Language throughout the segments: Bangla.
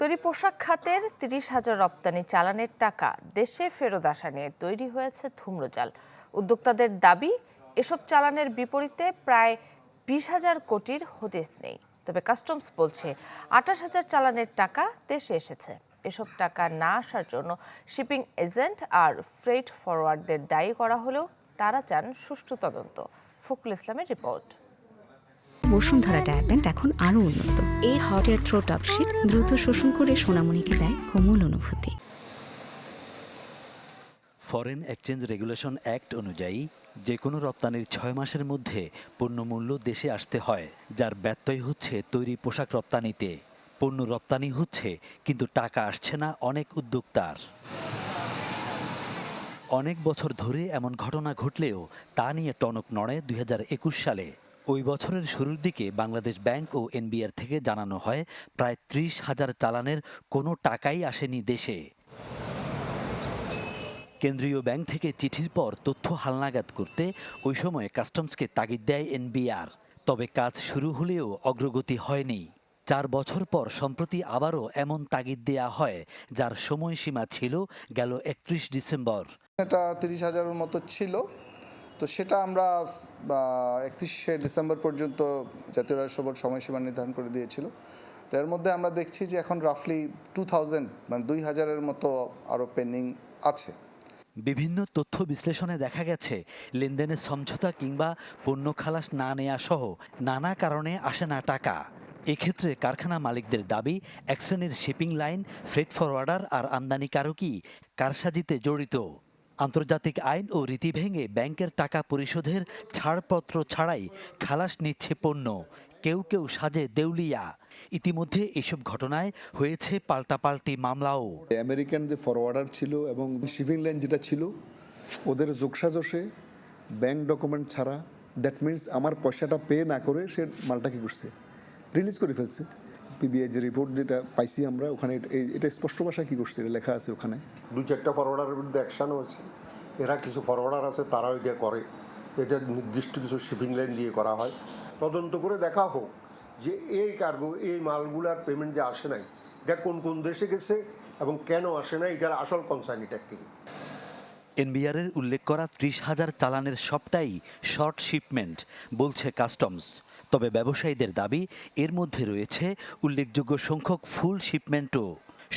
তৈরি পোশাক খাতের তিরিশ হাজার রপ্তানি চালানের টাকা দেশে ফেরত আসা নিয়ে তৈরি হয়েছে ধূম্রজাল। উদ্যোক্তাদের দাবি, এসব চালানের বিপরীতে প্রায় বিশ হাজার কোটির হদিস নেই। তবে কাস্টমস বলছে, আঠাশ হাজার চালানের টাকা দেশে এসেছে। এসব টাকা না আসার জন্য শিপিং এজেন্ট আর ফ্রেট ফরওয়ার্ডদের দায়ী করা হলেও তারা চান সুষ্ঠু তদন্ত। ফখরুল ইসলামের রিপোর্ট। বসুন্ধরা ডায়াপেন্ট এখন আরও উন্নত। এই হট এয়ার থ্রো টপশিট দ্রুত শোষণ করে সোনামণিকে দেয় কোমল অনুভূতি। ফরেন এক্সচেঞ্জ রেগুলেশন অ্যাক্ট অনুযায়ী যে কোনো রপ্তানির ছয় মাসের মধ্যে পণ্যমূল্য দেশে আসতে হয়, যার ব্যত্যয় হচ্ছে তৈরি পোশাক রপ্তানিতে। পণ্য রপ্তানি হচ্ছে, কিন্তু টাকা আসছে না অনেক উদ্যোক্তার। অনেক বছর ধরে এমন ঘটনা ঘটলেও তা নিয়ে টনক নড়ে দুই হাজার একুশ সালে। ওই বছরের শুরুর দিকে বাংলাদেশ ব্যাংক ও এনবিআর থেকে জানানো হয়, প্রায় ত্রিশ হাজার চালানের কোনো টাকাই আসেনি দেশে। কেন্দ্রীয় ব্যাংক থেকে চিঠির পর তথ্য হালনাগাদ করতে ওই সময় কাস্টমসকে তাগিদ দেয় এনবিআর। তবে কাজ শুরু হলেও অগ্রগতি হয়নি। চার বছর পর সম্প্রতি আবারও এমন তাগিদ দেয়া হয়, যার সময়সীমা ছিল গেল একত্রিশ ডিসেম্বর। এটা তিরিশ হাজারের মতো ছিল। তো সেটা আমরা একত্রিশে ডিসেম্বর পর্যন্ত জাতীয় রাজস্ব বোর্ড সময়সীমা নির্ধারণ করে দিয়েছিল। তো এর মধ্যে আমরা দেখছি যে এখন রাফলি টু থাউজেন্ড মানে দুই হাজারের মতো আরও পেন্ডিং আছে। বিভিন্ন তথ্য বিশ্লেষণে দেখা গেছে, লেনদেনের সমঝোতা কিংবা পণ্য খালাস না নেওয়া সহ নানা কারণে আসে না টাকা। এক্ষেত্রে কারখানা মালিকদের দাবি, এক শ্রেণির শিপিং লাইন ফ্রেট ফরওয়ার্ডার আর আমদানিকারকই কারসাজিতে জড়িত। আন্তর্জাতিক আইন ও রীতি ভেঙে ব্যাংকের টাকা পরিশোধের ছাড়পত্র ছাড়াই খালাস নিচ্ছে পণ্য। কেউ কেউ সাজে দেউলিয়া। ইতিমধ্যে এসব ঘটনায় হয়েছে পাল্টাপাল্টি মামলাও। আমেরিকান যে ফরওয়ার্ডার ছিল এবং শিপিং লাইন যেটা ছিল, ওদের যোগসাজসে ব্যাংক ডকুমেন্ট ছাড়া দ্যাট মিন্স আমার পয়সাটা পে না করে সে মালটা কি করছে? রিলিজ করে ফেলছে। পিবিআই যে রিপোর্ট যেটা পাইছি আমরা ওখানে এটা স্পষ্ট ভাষায় কী করছে? এটা লেখা আছে ওখানে? দু চারটা ফরওয়ার্ডারের বিরুদ্ধে অ্যাকশানও আছে এরা কিছু ফরওয়ার্ডার আছে তারাও এটা করে। এটা নির্দিষ্ট কিছু শিপিং লাইন দিয়ে করা হয়। তদন্ত করে দেখা হোক যে এই কার্গো এই মালগুলার পেমেন্ট যে আসে নাই এটা কোন কোন দেশে গেছে এবং কেন আসে না এটার আসল কনসার্ন এটা কি? এনবিআরের উল্লেখ করা ত্রিশ হাজার চালানের সবটাই শর্ট শিপমেন্ট বলছে কাস্টমস তবে ব্যবসায়ীদের দাবি, এর মধ্যে রয়েছে উল্লেখযোগ্য সংখ্যক ফুল শিপমেন্টও।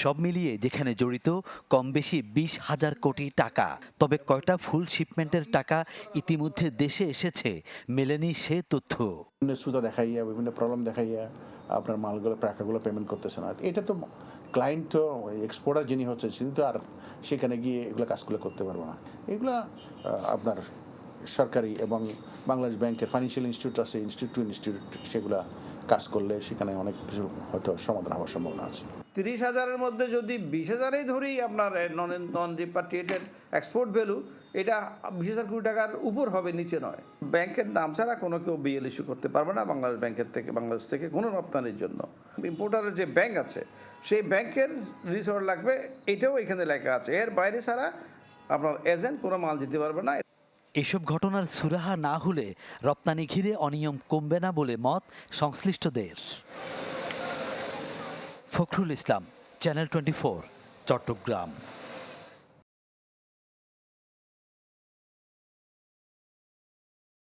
সব মিলিয়ে যেখানে জড়িত কম বেশি বিশ হাজার কোটি টাকা। তবে কয়টা ফুল শিপমেন্টের টাকা ইতিমধ্যে দেশে এসেছে, মেলেনি সে তথ্য। সুদা দেখাইয়া, বিভিন্ন প্রবলেম দেখাইয়া আপনার মালগুলো, টাকাগুলো পেমেন্ট করতেছে না এটা তো ক্লায়েন্ট তো এক্সপোর্টার যিনি হচ্ছে তিনি তো আর সেখানে গিয়ে এগুলো কাজগুলো করতে পারব না। এগুলা আপনার সরকারি এবং বাংলাদেশ ব্যাংকের ফাইন্যান্সিয়াল ইনস্টিটিউট আছে ইনস্টিটিউট টু ইনস্টিটিউট সেগুলা কাজ করলে সেখানে অনেক কিছু হয়তো সমাধান হওয়ার সম্ভাবনা আছে। তিরিশ হাজারের মধ্যে যদি বিশ হাজারেই ধরি আপনার নন নন রিপার্টিয়েটেড এক্সপোর্ট ভ্যালু এটা বিশ হাজার কোটি টাকার উপর হবে, নিচে নয়। ব্যাংকের নাম ছাড়া কোনো কেউ বিএল ইস্যু করতে পারবে না বাংলাদেশ ব্যাংকের থেকে, বাংলাদেশ থেকে কোনো রপ্তানির জন্য। ইম্পোর্টারের যে ব্যাংক আছে, সেই ব্যাংকের রিসোর্ট লাগবে, এটাও এখানে লেখা আছে। এর বাইরে ছাড়া আপনার এজেন্ট কোনো মাল দিতে পারবে না। এসব ঘটনার সুরাহা না হলে রপ্তানি ঘিরে অনিয়ম কমবে না বলে মত সংশ্লিষ্টদের। Fakhrul Islam channel twenty four Chittagong.